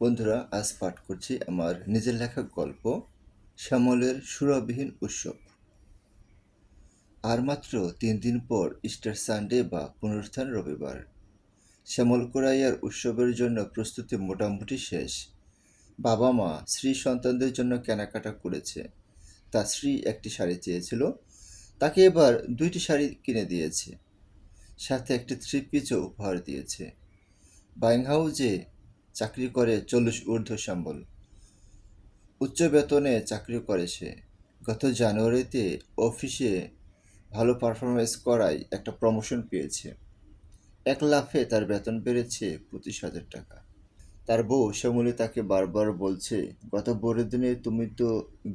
বন্ধুরা, আজ পাঠ করছি আমার নিজের লেখা গল্প, শ্যামলের সুরাবিহীন উৎসব। আর মাত্র তিন দিন পর ইস্টার সানডে বা পুনরুত্থান রবিবার। শ্যামল কোরাইয়ার উৎসবের জন্য প্রস্তুতি মোটামুটি শেষ। বাবা মা, স্ত্রী সন্তানদের জন্য কেনাকাটা করেছে। তা স্ত্রী একটি শাড়ি চেয়েছিল, তাকে এবার দুইটি শাড়ি কিনে দিয়েছে। সাথে একটি থ্রি পিচও উপহার দিয়েছে। বাইং হাউজে চাকরি করে চল্লিশ ঊর্ধ্ব সম্বল। উচ্চ বেতনে চাকরি করে সে। গত জানুয়ারিতে অফিসে ভালো পারফরমেন্স করায় একটা প্রমোশন পেয়েছে। এক লাফে তার বেতন বেড়েছে পঁচিশ হাজার টাকা। তার বউ শ্যামলী তাকে বারবার বলছে, গত বড়দিনে তুমি তো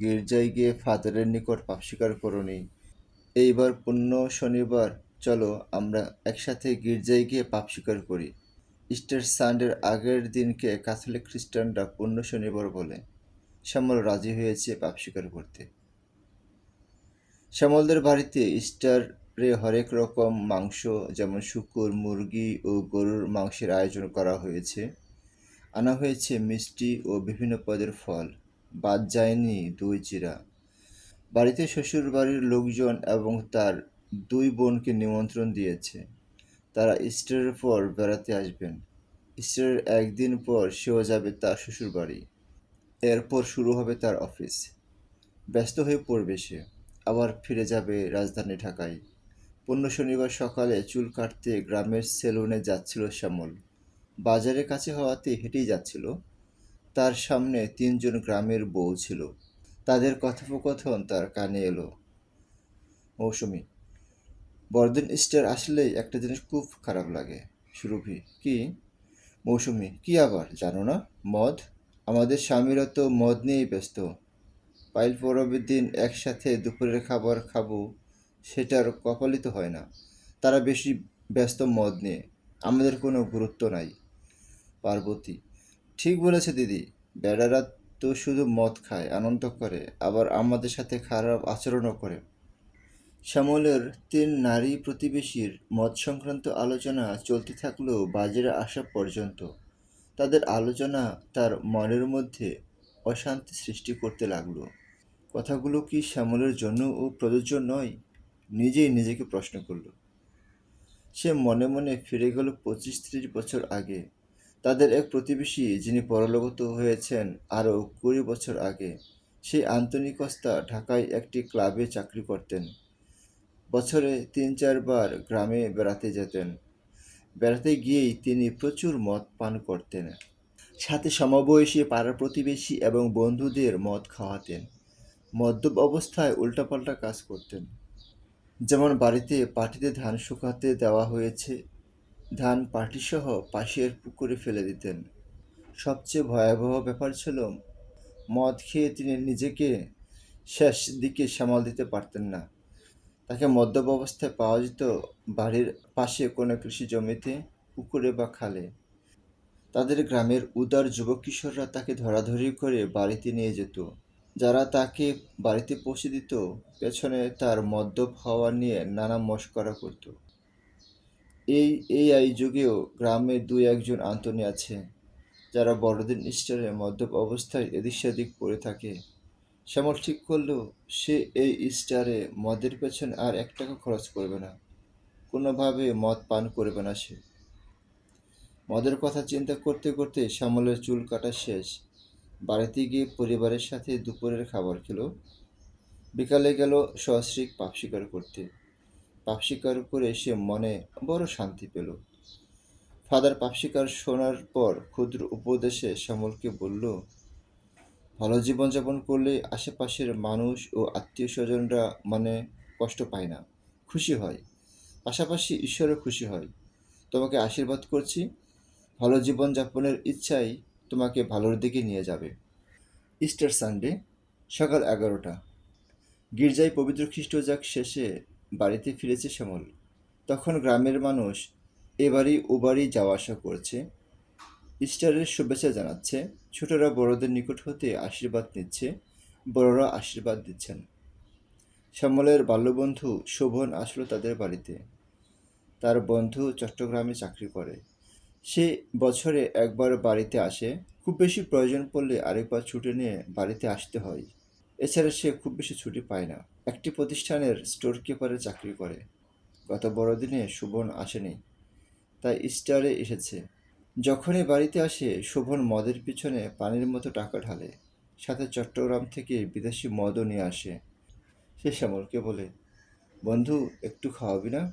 গির্জায় গিয়ে ফাদারের নিকট পাপ স্বীকার করনি। এইবার পুণ্য শনিবার, চলো আমরা একসাথে গির্জায় গিয়ে পাপ স্বীকার করি। ইস্টার সানডের আগের দিনকে ক্যাথলিক খ্রিস্টানরা পূর্ণ শনিবার বলে। শ্যামল রাজি হয়েছে পাপ স্বীকার করতে। শ্যামলদের বাড়িতে ইস্টারে হরেক রকম মাংস, যেমন শুকুর, মুরগি ও গরুর মাংসের আয়োজন করা হয়েছে। আনা হয়েছে মিষ্টি ও বিভিন্ন পদের ফল, বাদ যায়নি দই চিরা বাড়িতে শ্বশুর বাড়ির লোকজন এবং তার দুই বোনকে নিমন্ত্রণ দিয়েছে। তারা ইস্টারের পর বেড়াতে আসবেন। ইস্টারের একদিন পর সেও যাবে তার শ্বশুর বাড়ি এরপর শুরু হবে তার অফিস। ব্যস্ত হয়ে পড়বে সে। আবার ফিরে যাবে রাজধানী ঢাকায়। পূর্ণ শনিবার সকালে চুল কাটতে গ্রামের সেলুনে যাচ্ছিল শ্যামল। বাজারের কাছে হওয়াতে হেঁটেই যাচ্ছিল। তার সামনে তিনজন গ্রামের বউ ছিল। তাদের কথোপকথন তার কানে এলো। মৌসুমি বড়দিন স্টার আসলেই একটা জিনিস খুব খারাপ লাগে। সুরভি, কি? মৌসুমি, কি আবার? জানো না? মদ? আমাদের স্বামীরা তো মদ নিয়েই ব্যস্ত। পাইল পরবের দিন একসাথে দুপুরের খাবার খাব, সেটার কপালিত হয় না। তারা বেশি ব্যস্ত মদ নিয়ে, আমাদের কোনো গুরুত্ব নাই। পার্বতী, ঠিক বলেছে দিদি, বেড়ারা তো শুধু মদ খায়, আনন্দ করে, আবার আমাদের সাথে খারাপ আচরণও করে। শ্যামলের তিন নারী প্রতিবেশীর মদ সংক্রান্ত আলোচনা চলতে থাকলেও বাজারে আসা পর্যন্ত। তাদের আলোচনা তার মনের মধ্যে অশান্তি সৃষ্টি করতে লাগল। কথাগুলো কি শ্যামলের জন্য ও প্রযোজ্য নয়? নিজেই নিজেকে প্রশ্ন করল। সে মনে মনে ফিরে গেল পঁচিশ ত্রিশ বছর আগে। তাদের এক প্রতিবেশী যিনি পরলোকত হয়েছেন আরও কুড়ি বছর আগে, সেই আন্তনি কস্তা ঢাকায় একটি ক্লাবে চাকরি করতেন। বছরে তিন চারবার গ্রামে বেড়াতে যেতেন। বেড়াতে গিয়েই তিনি প্রচুর মদ পান করতেন। সাথে সমবয়সী পাড়ার প্রতিবেশী এবং বন্ধুদের মদ খাওয়াতেন। মদ্যপ অবস্থায় উল্টাপাল্টা কাজ করতেন। যেমন বাড়িতে পাটিতে ধান শুকাতে দেওয়া হয়েছে, ধান পাটিসহ পাশের পুকুরে ফেলে দিতেন। সবচেয়ে ভয়াবহ ব্যাপার ছিল, মদ খেয়ে তিনি নিজেকে শেষ দিকে সামাল দিতে পারতেন না। তাকে মদ্যপ অবস্থায় পাওয়া যেত বাড়ির পাশে কোনো কৃষি জমিতে, পুকুরে বা খালে। তাদের গ্রামের উদার যুবক কিশোররা তাকে ধরাধরি করে বাড়িতে নিয়ে যেত। যারা তাকে বাড়িতে পৌঁছে দিত, পেছনে তার মদ্যপ হওয়া নিয়ে নানা মস্করা করত। এই এই আই যুগেও গ্রামে দুই একজন আন্তনি আছে, যারা বড়দিন ইস্টারে মদ্যপ অবস্থায় এদিক সেদিক পড়ে থাকে। শ্যামল ঠিক করল, সে এই ইস্টারে মদের পেছনে আর এক টাকা খরচ করবে না। কোনোভাবে মদ পান করবে না সে। মদের কথা চিন্তা করতে করতে শ্যামলের চুল কাটা শেষ। বাড়িতে গিয়ে পরিবারের সাথে দুপুরের খাবার খেলো। বিকালে গেল সস্ত্রীক পাপ শিকার করতে। পাপ শিকার করে সে মনে বড় শান্তি পেল। ফাদার পাপ শিকার শোনার পর ক্ষুদ্র উপদেশে শ্যামলকে বলল ভালো জীবনযাপন করলে আশেপাশের মানুষ ও আত্মীয় স্বজনরা মানে কষ্ট পায় না, খুশি হয়। পাশাপাশি ঈশ্বরও খুশি হয়। তোমাকে আশীর্বাদ করছি। ভালো জীবনযাপনের ইচ্ছাই তোমাকে ভালোর দিকে নিয়ে যাবে। ইস্টার সানডে, সকাল এগারোটা। গির্জায় পবিত্র খ্রিস্টজাক শেষে বাড়িতে ফিরেছে শ্যামল। তখন গ্রামের মানুষ এবারই ওবারই যাওয়া আসা করছে। ইস্টারের শুভেচ্ছা জানাচ্ছে, ছোটরা বড়দের নিকট হতে আশীর্বাদ নিচ্ছে, বড়রা আশীর্বাদ দিচ্ছেন। শ্যামলের বাল্যবন্ধু শোভন আসলো তাদের বাড়িতে। তার বন্ধু চট্টগ্রামে চাকরি করে। সে বছরে একবার বাড়িতে আসে। খুব বেশি প্রয়োজন পড়লে আরেকবার ছুটি নিয়ে বাড়িতে আসতে হয়। এছাড়া সে খুব বেশি ছুটি পায় না। একটি প্রতিষ্ঠানের স্টোর কিপারে চাকরি করে। গত বড়দিনে শোভন আসেনি, তাই স্টারে এসেছে। যখনই বাড়িতে আসে, শোভন মদের পিছনে পানির মতো টাকা ঢালে। সাথে চট্টগ্রাম থেকে বিদেশি মদও নিয়ে আসে। সে শ্যামলকে বলে, বন্ধু, একটু খাওয়াবি না?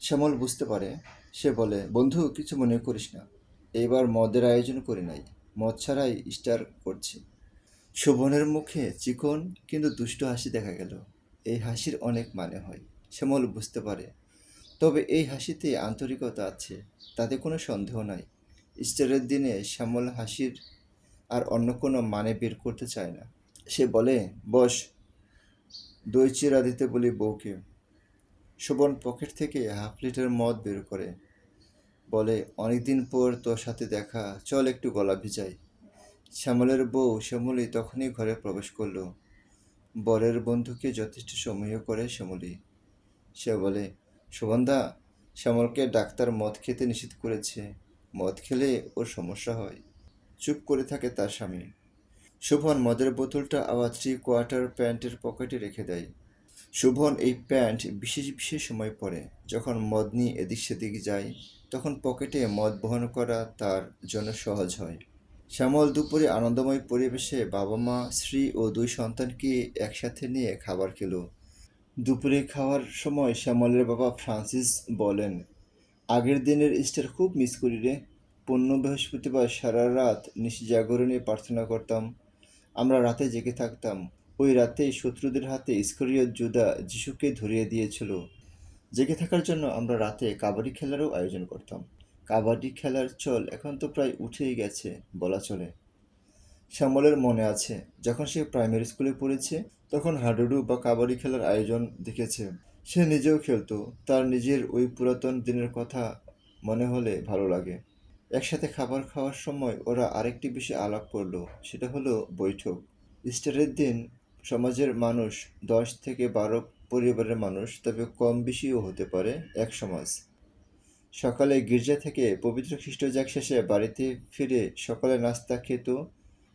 শ্যামল বুঝতে পারে। সে বলে, বন্ধু, কিছু মনে করিস না। এবার মদের আয়োজন করি নাই। মদ ছাড়াই স্টার করছি। শোভনের মুখে চিকন কিন্তু দুষ্ট হাসি দেখা গেল। এই হাসির অনেক মানে হয়, শ্যামল বুঝতে পারে। তবে এই হাসিতে আন্তরিকতা আছে, তাতে কোনো সন্দেহ নাই। স্টারের দিনে শ্যামল হাসির আর অন্য কোনো মানে বের করতে চায় না। সে বলে, বস দই চিরা দিতে বলি বউকে। শোভন পকেট থেকে হাফ লিটার মদ বের করে। বলে, অনেকদিন পর তোর সাথে দেখা। চল একটু গলা ভিজাই। শ্যামলের বউ শ্যামলি তখনই ঘরে প্রবেশ করল। বরের বন্ধুকে যথেষ্ট সময় করে শ্যামলি। সে বলে, শোভনদা, শ্যামলকে ডাক্তার মদ খেতে নিষেধ করেছে। মদ খেলে ওর সমস্যা হয়। চুপ করে থাকে তার স্বামী। শোভন মদের বোতলটা আবার থ্রি কোয়ার্টার প্যান্টের পকেটে রেখে দেয়। শোভন এই প্যান্ট বিশেষ বিশেষ সময় পরে। যখন মদ নিয়ে এদিক সেদিক যায়, তখন পকেটে মদ বহন করা তার জন্য সহজ হয়। শ্যামল দুপুরে আনন্দময় পরিবেশে বাবা মা, স্ত্রী ও দুই সন্তানকে একসাথে নিয়ে খাবার খেলো। দুপুরে খাওয়ার সময় শ্যামলের বাবা ফ্রান্সিস বলেন আগের দিনের ইস্টার খুব মিস করি রে। পূর্ণ বৃহস্পতিবার সারা রাত নিশি জাগরণে প্রার্থনা করতাম। আমরা রাতে জেগে থাকতাম। ওই রাতেই শত্রুদের হাতে ইস্করিয়ত জুদা যিশুকে ধরিয়ে দিয়েছিল। জেগে থাকার জন্য আমরা রাতে কাবাডি খেলারও আয়োজন করতাম। কাবাডি খেলার চল এখন তো প্রায় উঠেই গেছে, বলা চলে। শ্যামলের মনে আছে, যখন সে প্রাইমারি স্কুলে পড়েছে, তখন হাডুডু বা কাবাডি খেলার আয়োজন দেখেছে। সে নিজেও খেলতো। তার নিজের ওই পুরাতন দিনের কথা মনে হলে ভালো লাগে। একসাথে খাবার খাওয়ার সময় ওরা আরেকটি বিষয়ে আলাপ করল, সেটা হলো বৈঠক। ইস্টারের দিন সমাজের মানুষ, দশ থেকে বারো পরিবারের মানুষ, তবে কম বেশিও হতে পারে এক সমাজ। সকালে গির্জা থেকে পবিত্র খ্রিস্টজাক শেষে বাড়িতে ফিরে সকালে নাস্তা খেত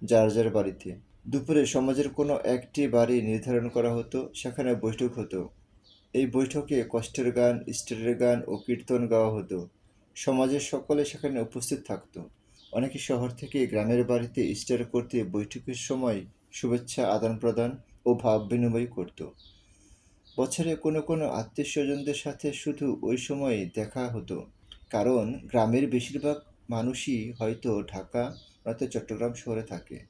যার যার বাড়িতে। দুপুরে সমাজের কোনো একটি বাড়ি নির্ধারণ করা হতো, সেখানে বৈঠক হতো। এই বৈঠকে কষ্টের গান স্টারের গান ও কীর্তন গাওয়া হতো। সমাজের সকলে সেখানে উপস্থিত থাকত। অনেকে শহর থেকে গ্রামের বাড়িতে স্টার করতে বৈঠকের সময় শুভেচ্ছা আদান প্রদান ও ভাব বিনিময় করত। বছরে কোনো কোনো আত্মীয় স্বজনদের সাথে শুধু ওই সময় দেখা হতো। কারণ গ্রামের বেশিরভাগ মানুষই হয়তো ঢাকা নয়তো চট্টগ্রাম শহরে থাকে।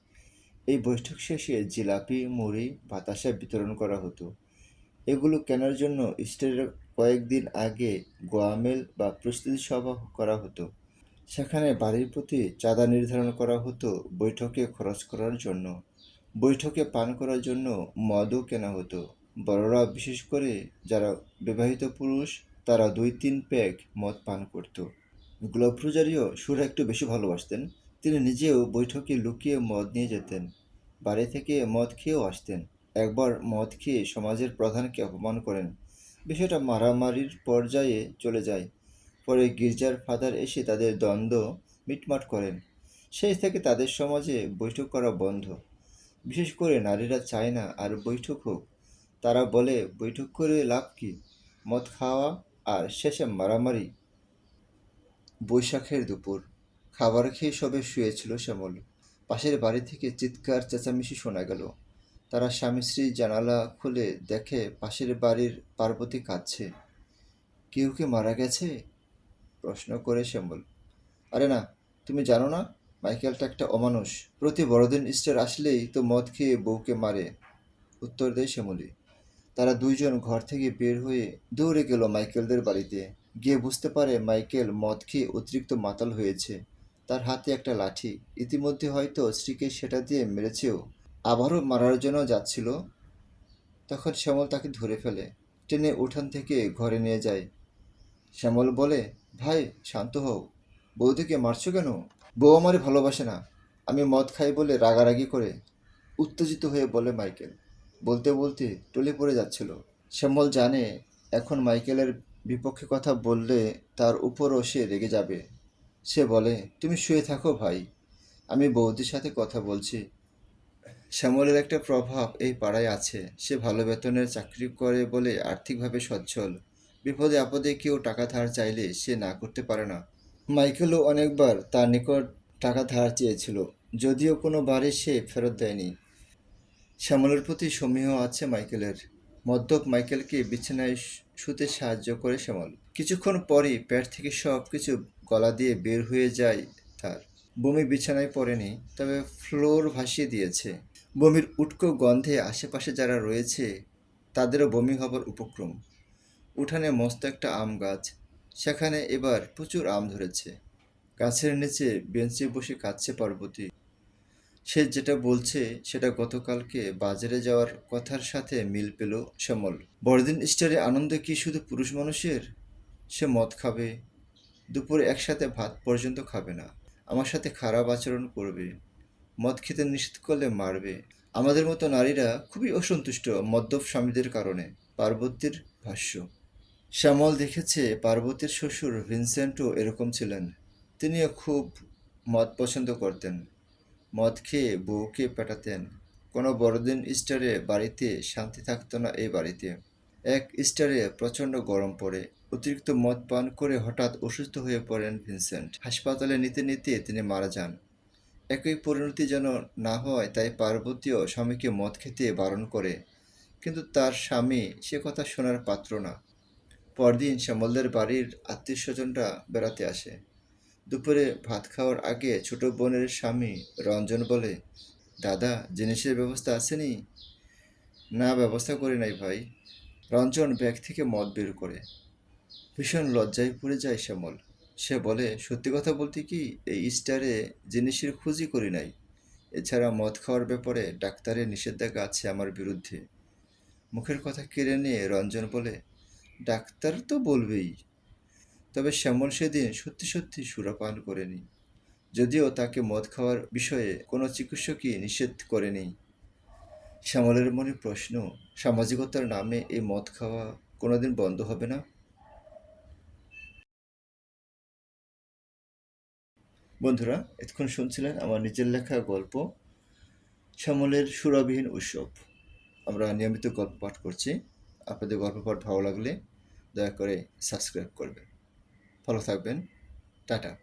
এই বৈঠক শেষে জিলাপি, মুড়ি, বাতাসা বিতরণ করা হতো। এগুলো কেনার জন্য স্টেজের কয়েকদিন আগে গোয়ামেল বা প্রস্তুতি সভা করা হতো। সেখানে বাড়ির প্রতি চাঁদা নির্ধারণ করা হতো বৈঠকে খরচ করার জন্য। বৈঠকে পান করার জন্য মদও কেনা হতো। বড়রা বিশেষ করে যারা বিবাহিত পুরুষ, তারা দুই তিন প্যাক মদ পান করত। গ্লোব সুর একটু বেশি ভালোবাসতেন। তিনি নিজেও বৈঠকে লুকিয়ে মদ নিয়ে যেতেন। বাড়ি থেকে মদ খেয়েও আসতেন। একবার মদ খেয়ে সমাজের প্রধানকে অপমান করেন। বিষয়টা মারামারির পর্যায়ে চলে যায়। পরে গির্জার ফাদার এসে তাদের দ্বন্দ্ব মিটমাট করেন। সেই থেকে তাদের সমাজে বৈঠক করা বন্ধ। বিশেষ করে নারীরা চায় না আর বৈঠক হোক। তারা বলে, বৈঠক করে লাভ কি? মদ খাওয়া আর শেষে মারামারি। বৈশাখের দুপুর। খাবার খেয়ে সবে শুয়েছিল শ্যামল। পাশের বাড়ি থেকে চিৎকার চেঁচামেচি শোনা গেল। তারা স্বামী স্ত্রী জানালা খুলে দেখে পাশের বাড়ির পার্বতী কাঁদছে। কেউ কি মারা গেছে? প্রশ্ন করে শ্যামল। আরে না, তুমি জানো না মাইকেলটা একটা অমানুষ। প্রতি বড়দিন ইস্টার আসলেই তো মদ খেয়ে বউকে মারে। উত্তর দেয় শ্যামলী। তারা দুইজন ঘর থেকে বের হয়ে দৌড়ে গেল মাইকেলদের বাড়িতে। গিয়ে বুঝতে পারে মাইকেল মদ খেয়ে অতিরিক্ত মাতাল হয়েছে। তার হাতে একটা লাঠি। ইতিমধ্যে হয়তো স্ত্রীকে সেটা দিয়ে মেরেছেও। আবারও মারার জন্য যাচ্ছিল, তখন শ্যামল তাকে ধরে ফেলে। টেনে উঠান থেকে ঘরে নিয়ে যায়। শ্যামল বলে, ভাই, শান্ত হও। বৌদিকে মারছো কেন? বউ আমারে ভালোবাসে না। আমি মদ খাই বলে রাগারাগি করে উত্তেজিত হয়ে বলে মাইকেল। বলতে বলতে টলে পড়ে যাচ্ছিল। শ্যামল জানে, এখন মাইকেলের বিপক্ষে কথা বললে তার উপরও সে রেগে যাবে। সে বলে, তুমি শুয়ে থাকো ভাই। আমি বৌদির সাথে কথা বলছি। শ্যামলের একটা প্রভাব এই পাড়ায় আছে। সে ভালো বেতনের চাকরি করে বলে আর্থিকভাবে সচ্ছল। বিপদে আপদে কেউ টাকা ধার চাইলে সে না করতে পারে না। মাইকেলও অনেকবার তার নিকট টাকা ধার চেয়েছিল, যদিও কোনো বারে সে ফেরত দেয়নি। শ্যামলের প্রতি সমীহ আছে মাইকেলের। মদ্যপ মাইকেলকে বিছানায় শুতে সাহায্য করে শ্যামল। কিছুক্ষণ পরই পেট থেকে সব কিছু গলা দিয়ে বের হয়ে যায় তার। বমি বিছানায় পড়েনি, তবে ফ্লোর ভাসিয়ে দিয়েছে। বমির উটকো গন্ধে আশেপাশে যারা রয়েছে, তাদেরও বমি হবার উপক্রম। উঠানে মস্ত একটা আম গাছ, সেখানে এবার প্রচুর আম ধরেছে। গাছের নিচে বেঞ্চে বসে কাঁদছে পার্বতী। সে যেটা বলছে, সেটা গতকালকে বাজারে যাওয়ার কথার সাথে মিল পেল শ্যামল। বড়দিন স্টারে আনন্দ কি শুধু পুরুষ মানুষের? সে মদ খাবে, দুপুরে একসাথে ভাত পর্যন্ত খাবে না। আমার সাথে খারাপ আচরণ করবে। মদ খেতে নিষেধ করলে মারবে। আমাদের মতো নারীরা খুবই অসন্তুষ্ট মদ্যপ স্বামীদের কারণে। পার্বতীর ভাষ্য। শ্যামল দেখেছে পার্বতীর শ্বশুর ভিনসেন্টও এরকম ছিলেন। তিনিও খুব মদ পছন্দ করতেন। মদ খেয়ে বউকে পেটাতেন। কোনো বড়দিন স্টারে বাড়িতে শান্তি থাকতো না এই বাড়িতে। এক স্টারে প্রচণ্ড গরম পড়ে। অতিরিক্ত মদ পান করে হঠাৎ অসুস্থ হয়ে পড়েন ভিনসেন্ট। হাসপাতালে নিতে নিতে তিনি মারা যান। একই পরিণতি যেন না হয়, তাই পার্বতীও স্বামীকে মদ খেতে বারণ করে। কিন্তু তার স্বামী সে কথা শোনার পাত্র না। পরদিন শ্যামলদের বাড়ির আত্মীয় স্বজনরা বেড়াতে আসে। দুপুরে ভাত খাওয়ার আগে ছোট বোনের স্বামী রঞ্জন বলে, দাদা, জিনিসের ব্যবস্থা আসেনি না, ব্যবস্থা করে নাই ভাই। রঞ্জন ব্যাগ থেকে মদ বের করে। ভীষণ লজ্জায় পড়ে যায় শ্যামল। সে বলে, সত্যি কথা বলতে কি, এই স্টারে জিনিসের খুঁজই করি নাই। এছাড়া মদ খাওয়ার ব্যাপারে ডাক্তারের নিষেধাজ্ঞা আছে আমার বিরুদ্ধে। মুখের কথা কেড়ে নিয়ে রঞ্জন বলে, ডাক্তার তো বলবেই। তবে শ্যামল সেদিন সত্যি সত্যি সুরাপান করেনি। যদিও তাকে মদ খাওয়ার বিষয়ে কোনো চিকিৎসকই নিষেধ করেনি। শ্যামলের মনে প্রশ্ন, সামাজিকতার নামে এই মদ খাওয়া কোনোদিন বন্ধ হবে না? বন্ধুরা, এতক্ষণ শুনছিলেন আমার নিজের লেখা গল্প, শ্যামলের সুরাবিহীন উৎসব। আমরা নিয়মিত গল্প পাঠ করছি। আপনাদের গল্প পাঠ ভালো লাগলে দয়া করে সাবস্ক্রাইব করবেন। ভালো থাকবেন। টাটা।